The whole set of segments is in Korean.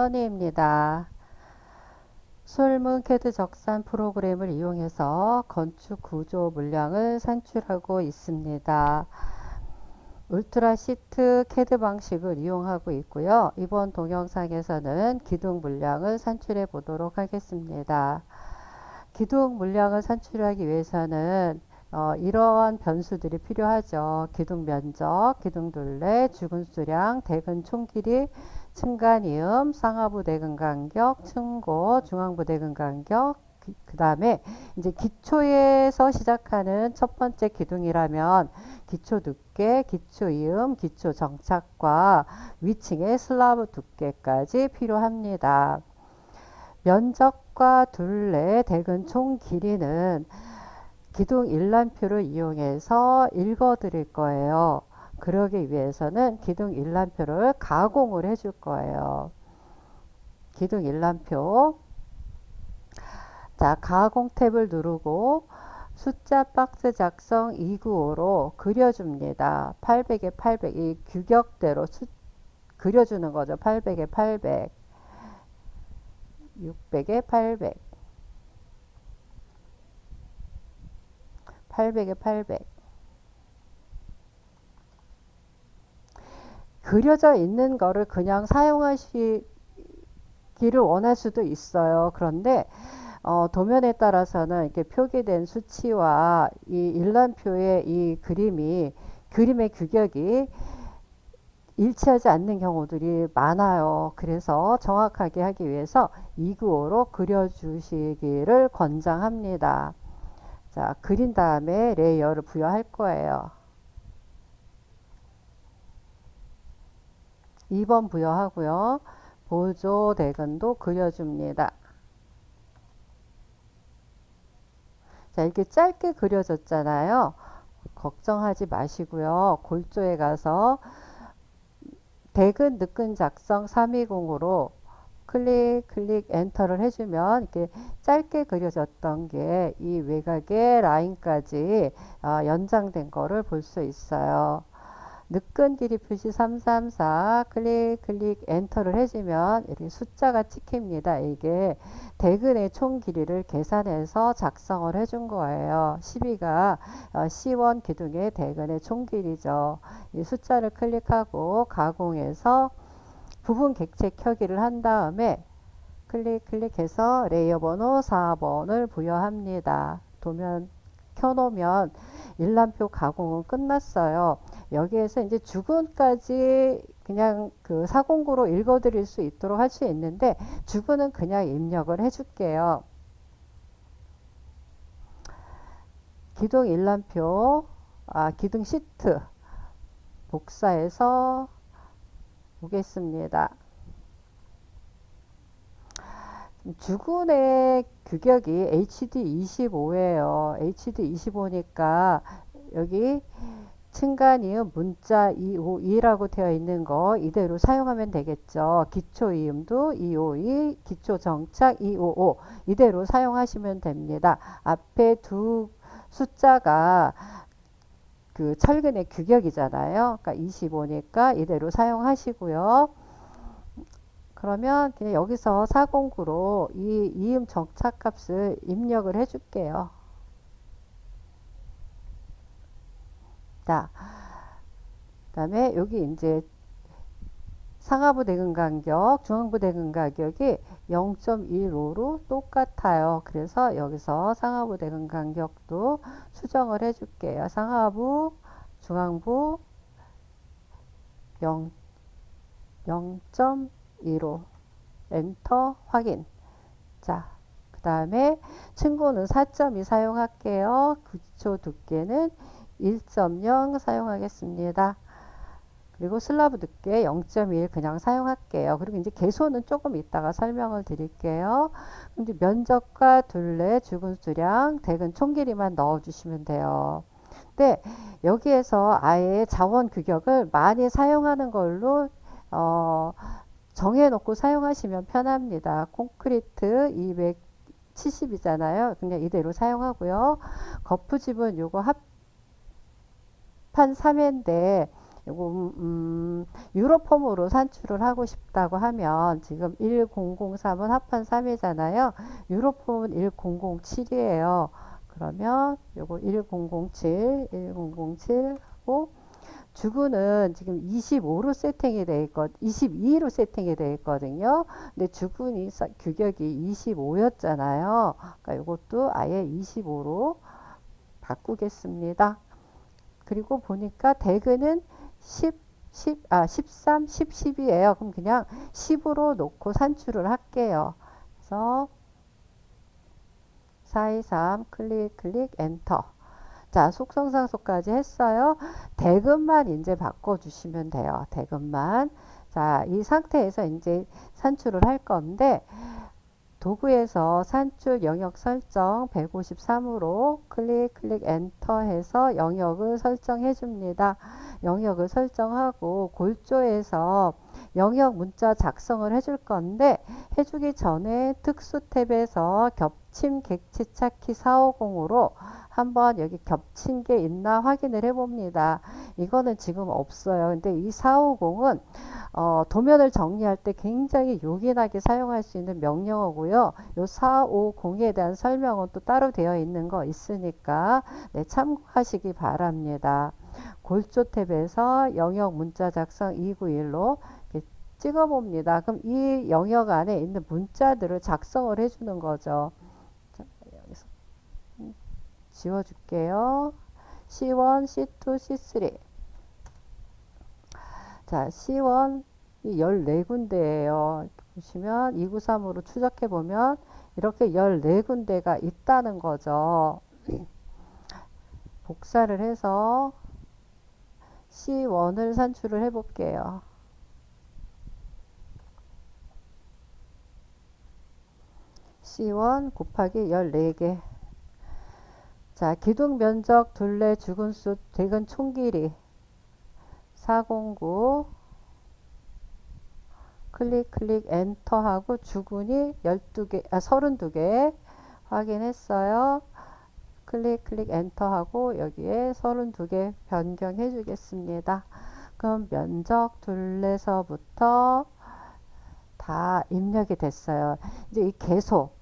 써니입니다. 솔문 캐드 적산 프로그램을 이용해서 건축 구조 물량을 산출하고 있습니다. 울트라 시트 캐드 방식을 이용하고 있고요. 이번 동영상에서는 기둥 물량을 산출해 보도록 하겠습니다. 기둥 물량을 산출하기 위해서는 어, 이러한 변수들이 필요하죠. 기둥 면적, 기둥 둘레, 주근 수량, 대근 총 길이, 층간 이음, 쌍하부 대근 간격, 층고, 중앙부 대근 간격, 그 다음에 이제 기초에서 시작하는 첫 번째 기둥이라면 기초 두께, 기초 이음, 기초 정착과 위층의 슬라브 두께까지 필요합니다. 면적과 둘레, 대근 총 길이는 기둥 일람표를 이용해서 읽어 드릴 거예요. 그러기 위해서는 기둥 일람표를 가공을 해줄 거예요. 기둥 일람표. 자, 가공 탭을 누르고 숫자 박스 작성 295로 그려줍니다. 800에 800, 이 규격대로 수, 그려주는 거죠. 800에 800, 600에 800. 800에 800. 그려져 있는 거를 그냥 사용하시기를 원할 수도 있어요. 그런데 어, 도면에 따라서는 이렇게 표기된 수치와 이 일람표의 이 그림이 그림의 규격이 일치하지 않는 경우들이 많아요. 그래서 정확하게 하기 위해서 295로 그려주시기를 권장합니다. 자, 그린 다음에 레이어를 부여할 거예요. 2번 부여하고요. 보조 대근도 그려줍니다. 자, 이렇게 짧게 그려졌잖아요. 걱정하지 마시고요. 골조에 가서 대근 느근 작성 320으로 클릭 클릭 엔터를 해주면 이렇게 짧게 그려졌던 게 이 외곽의 라인까지 어, 연장된 거를 볼 수 있어요. 느끈 길이 표시 334 클릭 클릭 엔터를 해주면 이렇게 숫자가 찍힙니다. 이게 대근의 총 길이를 계산해서 작성을 해준 거예요. 12가 어, C1 기둥의 대근의 총 길이죠. 이 숫자를 클릭하고 가공해서 부분 객체 켜기를 한 다음에 클릭 클릭해서 레이어 번호 4번을 부여합니다. 도면 켜놓으면 일람표 가공은 끝났어요. 여기에서 이제 주근까지 그냥 그 사공구로 읽어드릴 수 있도록 할 수 있는데 주근은 그냥 입력을 해줄게요. 기둥 일람표, 아, 기둥 시트 복사해서 보겠습니다. 주군의 규격이 HD25예요. HD25니까 여기 층간이음 문자 252라고 되어 있는 거 이대로 사용하면 되겠죠. 기초 이음도 252, 기초 정착 255 이대로 사용하시면 됩니다. 앞에 두 숫자가 그 철근의 규격이잖아요. 그러니까 25니까 이대로 사용하시고요. 그러면 그냥 여기서 409로 이 이음 정착 값을 입력을 해줄게요. 자, 그 다음에 여기 이제 상하부 대근 간격, 중앙부 대근 간격이 0.15로 똑같아요. 그래서 여기서 상하부 대근 간격도 수정을 해줄게요. 상하부, 중앙부 0, 0.15 엔터 확인. 자, 그 다음에 층고는 4.2 사용할게요. 기초 두께는 1.0 사용하겠습니다. 그리고 슬라브 두께 0.1 그냥 사용할게요. 그리고 이제 개소는 조금 이따가 설명을 드릴게요. 근데 면적과 둘레, 주근 수량, 대근 총 길이만 넣어주시면 돼요. 근데 여기에서 아예 자원 규격을 많이 사용하는 걸로 어, 정해놓고 사용하시면 편합니다. 콘크리트 270이잖아요. 그냥 이대로 사용하고요. 거푸집은 요거 합판 3회인데 요거 음, 유로폼으로 산출을 하고 싶다고 하면 지금 1003은 합한 3이잖아요. 유로폼은 1007이에요. 그러면 요거 1007, 1007 하고 주군은 지금 25로 세팅이 돼 있거 22로 세팅이 돼 있거든요. 근데 주군이 사- 규격이 25였잖아요. 그러니까 이것도 아예 25로 바꾸겠습니다. 그리고 보니까 대근은 10, 10, 아, 13, 10, 10이에요. 그럼 그냥 10으로 놓고 산출을 할게요. 그래서 423 클릭 클릭 엔터. 자, 속성상소까지 했어요. 대금만 이제 바꿔주시면 돼요. 대금만. 자, 이 상태에서 이제 산출을 할 건데, 도구에서 산출 영역 설정 153으로 클릭 클릭 엔터 해서 영역을 설정해 줍니다. 영역을 설정하고 골조에서 영역 문자 작성을 해줄 건데 해주기 전에 특수 탭에서 겹침 객치 찾기 450으로 한번 여기 겹친 게 있나 확인을 해 봅니다. 이거는 지금 없어요. 근데 이 450은 어, 도면을 정리할 때 굉장히 요긴하게 사용할 수 있는 명령어고요. 요 450에 대한 설명은 또 따로 되어 있는 거 있으니까 네, 참고하시기 바랍니다. 골조 탭에서 영역 문자 작성 291로 찍어 봅니다. 그럼 이 영역 안에 있는 문자들을 작성을 해주는 거죠. 지워줄게요. C1, C2, C3. 자, C1 이 14군데예요. 보시면 293으로 추적해 보면 이렇게 14군데가 있다는 거죠. 복사를 해서 C1을 산출을 해 볼게요. C1 곱하기 14개. 자, 기둥 면적, 둘레, 주근수, 대근 총 길이 409 클릭 클릭 엔터 하고 주군이 12개 아 32개 확인했어요. 클릭 클릭 엔터 하고 여기에 32개 변경해 주겠습니다. 그럼 면적 둘레서부터 다 입력이 됐어요. 이제 이 계속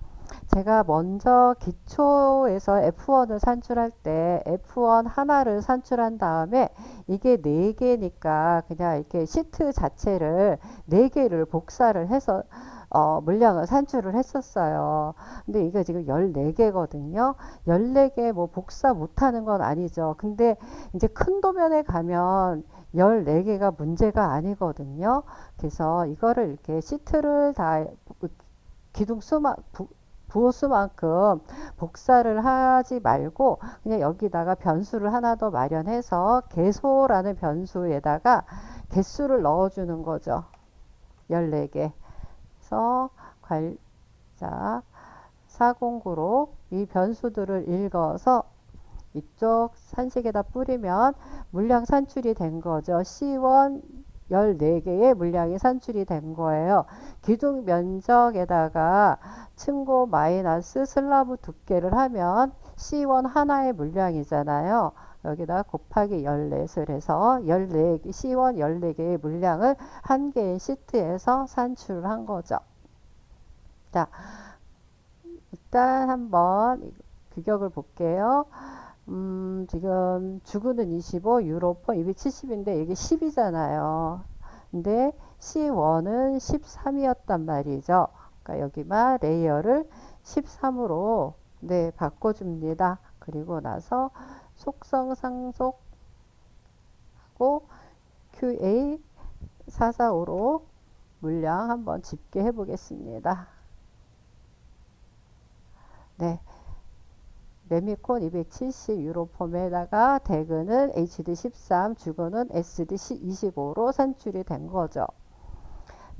제가 먼저 기초에서 F1을 산출할 때 F1 하나를 산출한 다음에 이게 4개니까 그냥 이렇게 시트 자체를 4개를 복사를 해서 어, 물량을 산출을 했었어요. 근데 이게 지금 14개거든요. 14개 뭐 복사 못하는 건 아니죠. 근데 이제 큰 도면에 가면 14개가 문제가 아니거든요. 그래서 이거를 이렇게 시트를 다 기둥 수만 부호수만큼 복사를 하지 말고 그냥 여기다가 변수를 하나 더 마련해서 개소라는 변수에다가 개수를 넣어주는 거죠. 14개. 그래서 자 409로 이 변수들을 읽어서 이쪽 산식에다 뿌리면 물량 산출이 된 거죠. C1 14개의 물량이 산출이 된 거예요. 기둥 면적에다가 층고 마이너스 슬라브 두께를 하면 C1 하나의 물량이잖아요. 여기다 곱하기 14을 해서 14개, C1 14개의 물량을 한 개의 시트에서 산출한 거죠. 자, 일단 한번 규격을 볼게요. 음, 지금 주구는 25, 유로폰 270인데 이게 10이잖아요. 근데 C1은 13이었단 말이죠. 그러니까 여기만 레이어를 13으로 네, 바꿔줍니다. 그리고 나서 속성 상속하고 QA 445로 물량 한번 집계해 보겠습니다. 네. 레미콘 270 유로폼에다가 대그는 HD13, 주거는 SD25로 산출이 된 거죠.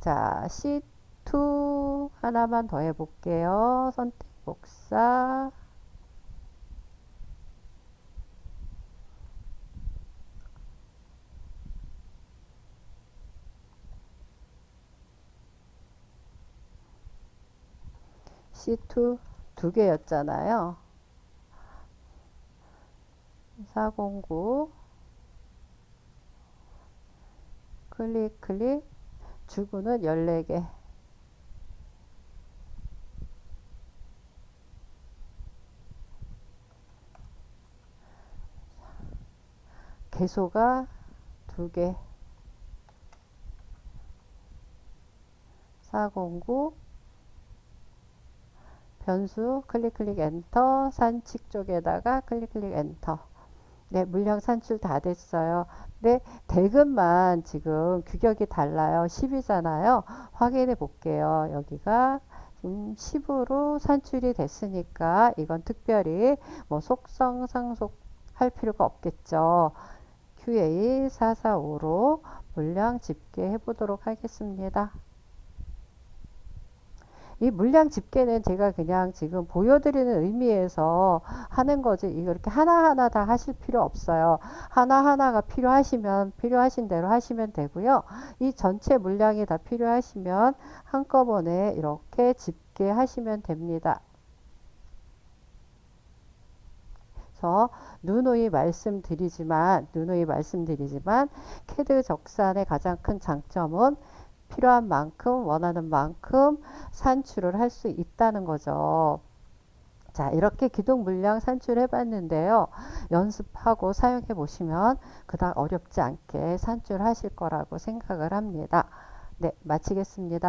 자, C2 하나만 더 해볼게요. 선택 복사. C2 두 개였잖아요. 409 클릭 클릭. 주구는 14개. 개소가 2개. 409 변수 클릭 클릭 엔터. 산칙 쪽에다가 클릭 클릭 엔터 네 물량 산출 다 됐어요. 네 대금만 지금 규격이 달라요. 10이잖아요. 확인해 볼게요. 여기가 지금 10으로 산출이 됐으니까 이건 특별히 뭐 속성 상속 할 필요가 없겠죠. QA445로 물량 집계해 보도록 하겠습니다 이 물량 집계는 제가 그냥 지금 보여드리는 의미에서 하는 거지 이렇게 하나하나 다 하실 필요 없어요. 하나하나가 필요하시면 필요하신 대로 하시면 되고요. 이 전체 물량이 다 필요하시면 한꺼번에 이렇게 집계하시면 됩니다. 그래서 누누이 말씀드리지만 누누이 말씀드리지만 캐드 적산의 가장 큰 장점은 필요한 만큼 원하는 만큼 산출을 할 수 있다는 거죠. 자, 이렇게 기동 물량 산출해 봤는데요. 연습하고 사용해 보시면 그닥 어렵지 않게 산출하실 거라고 생각을 합니다. 네, 마치겠습니다.